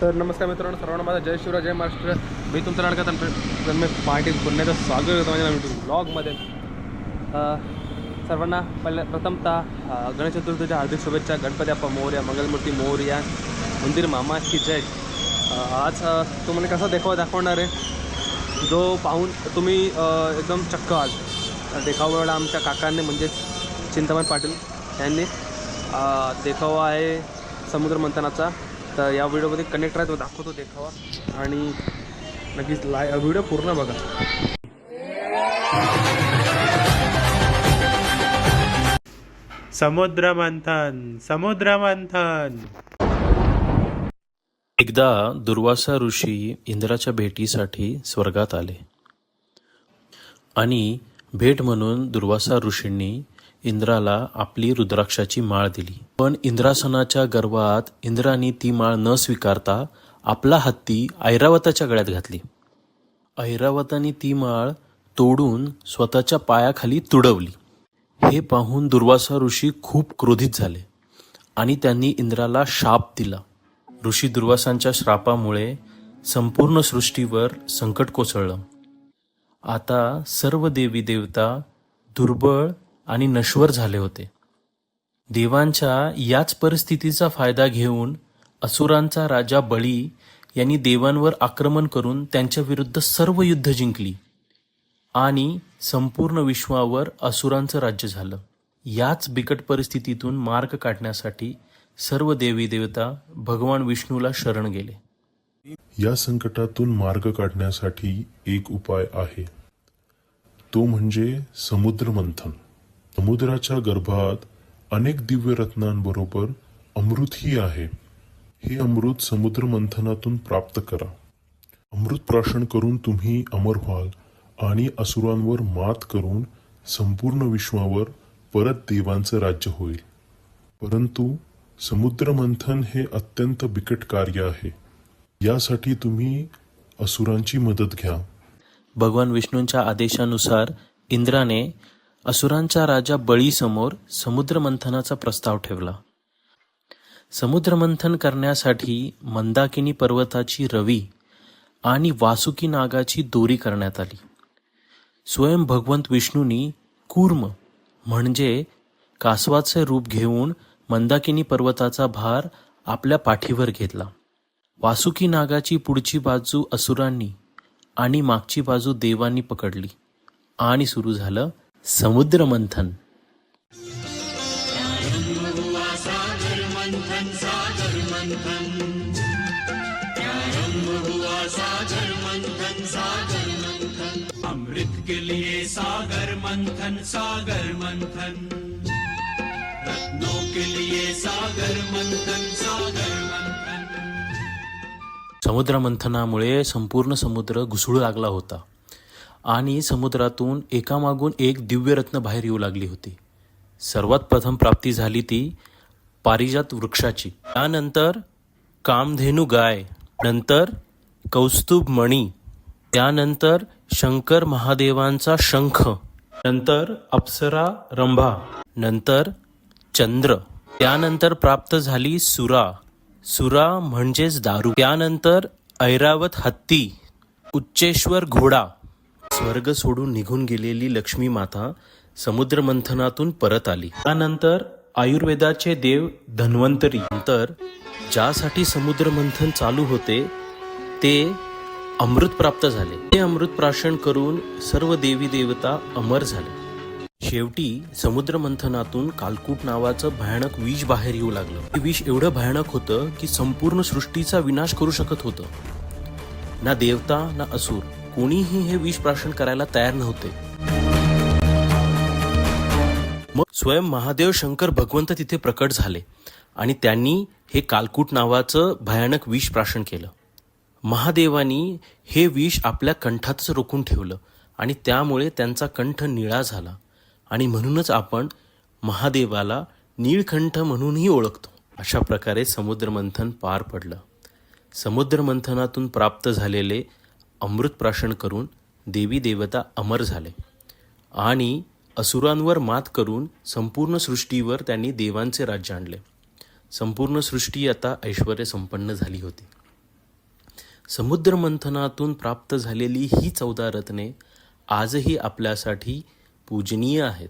तर नमस्कार मित्रांनो सर्वांना माझा जय शिवराय जय महाराष्ट्र. मी तुमचं लाडका तर मी पार्टी पुण्याचं स्वागत करतो माझ्या नवीन ब्लॉगमध्ये सर्वांना पहिल्या प्रथमतः गणेश चतुर्थीच्या हार्दिक शुभेच्छा. गणपती अप्पा मोर्या मंगलमूर्ती मोर्या मंदिर मामा की जय आज तुम्हाला कसा देखावा दाखवणार आहे? जो पाहून तुम्ही एकदम चक्क आज देखावा आमच्या काकांनी म्हणजे चिंतामण पाटील यांनी देखावा आहे समुद्र मंथनाचा. तर या व्हिडिओमध्ये कनेक्ट राहतो दाखवतो देखावा. आणि नक्कीच लाय व्हिडिओ पूर्ण बघा. समुद्र मंथन समुद्र मंथन एकदा दुर्वासा ऋषी इंद्राच्या भेटीसाठी स्वर्गात आले. आणि भेट म्हणून दुर्वासा ऋषींनी इंद्राला आपली रुद्राक्षाची माळ दिली. पण इंद्रासनाच्या गर्वात इंद्राने ती माळ न स्वीकारता आपला हत्ती ऐरावताच्या गळ्यात घातली. ऐरावताने ती माळ तोडून स्वतःच्या पायाखाली तुडवली. हे पाहून दुर्वासा ऋषी खूप क्रोधित झाले आणि त्यांनी इंद्राला शाप दिला. ऋषी दुर्वासांच्या श्रापामुळे संपूर्ण सृष्टीवर संकट कोसळलं. आता सर्व देवी देवता दुर्बळ आणि नश्वर झाले होते. देवांच्या याच परिस्थितीचा फायदा घेऊन असुरांचा राजा बळी यांनी देवांवर आक्रमण करून त्यांच्या विरुद्ध सर्व युद्ध जिंकली आणि संपूर्ण विश्वावर असुरांचं राज्य झालं. याच बिकट परिस्थितीतून मार्ग काढण्यासाठी सर्व देवी देवता भगवान विष्णूला शरण गेले. या संकटातून मार्ग काढण्यासाठी एक उपाय आहे. तो म्हणजे समुद्र मंथन समुद्राच्या गर्भात अनेक दिव्य रत्नांबरोबर अमृतही आहे. हे अमृत समुद्र मंथनातून प्राप्त करा. अमृत प्राशन करून तुम्ही अमर व्हाल आणि असुरांवर मात करून संपूर्ण विश्वावर परत देवांचं राज्य होईल. परंतु समुद्र मंथन हे अत्यंत बिकट कार्य आहे. यासाठी तुम्ही असुरांची मदत घ्या. भगवान विष्णूंच्या आदेशानुसार इंद्राने असुरांच्या राजा बळीसमोर समुद्रमंथनाचा प्रस्ताव ठेवला. समुद्रमंथन करण्यासाठी मंदाकिनी पर्वताची रवी आणि वासुकी नागाची दोरी करण्यात आली. स्वयं भगवंत विष्णूंनी कूर्म म्हणजे कासवाचे रूप घेऊन मंदाकिनी पर्वताचा भार आपल्या पाठीवर घेतला. वासुकी नागाची पुढची बाजू असुरांनी आणि मागची बाजू देवांनी पकडली आणि सुरू झालं समुद्र मंथन अमृत के लिए सागर मंथन सागर मंथन रत्नों के लिए सागर मंथन सागर मंथन समुद्र मंथनामुळे संपूर्ण समुद्र घुसळू लागला होता. आणि समुद्रातून एकामागून एक दिव्यरत्न बाहेर येऊ लागली होती. सर्वात प्रथम प्राप्ती झाली ती पारिजात वृक्षाची. त्यानंतर कामधेनू गाय नंतर कौस्तुभ मणी त्यानंतर शंकर महादेवांचा शंख नंतर अप्सरा रंभा नंतर चंद्र त्यानंतर प्राप्त झाली सुरा. सुरा म्हणजेच दारू. त्यानंतर ऐरावत हत्ती उच्चेश्वर घोडा स्वर्ग सोडून निघून गेलेली लक्ष्मी माता समुद्र मंथनातून परत आली. त्यानंतर आयुर्वेदाचे देव धन्वंतरी. नंतर ज्यासाठी समुद्र मंथन चालू होते ते अमृत प्राप्त झाले. ते अमृत प्राशन करून सर्व देवी देवता अमर झाले. शेवटी समुद्र मंथनातून कालकूट नावाचं भयानक विष बाहेर येऊ लागलं. हे विष एवढं भयानक होतं की संपूर्ण सृष्टीचा विनाश करू शकत होतं. ना देवता ना असुर. कोणीही हे विष प्राशन करायला तयार नव्हते. मग स्वयं महादेव शंकर भगवंत तिथे प्रकट झाले आणि त्यांनी हे कालकूट नावाचं भयानक विष प्राशन केलं. महादेवानी हे विष आपल्या कंठातच रोखून ठेवलं आणि त्यामुळे त्यांचा कंठ निळा झाला. आणि म्हणूनच आपण महादेवाला नीळकंठ म्हणूनही ओळखतो. अशा प्रकारे समुद्रमंथन पार पडलं. समुद्रमंथनातून प्राप्त झालेले अमृत प्राशन करून देवी देवता अमर झाले. आणि असुरांवर मात करून संपूर्ण सृष्टीवर त्यांनी देवांचे राज्य आणले. संपूर्ण सृष्टी आता ऐश्वर संपन्न झाली होती. समुद्रमंथनातून प्राप्त झालेली ही चौदा रत्ने आजही आपल्यासाठी पूजनीय आहेत.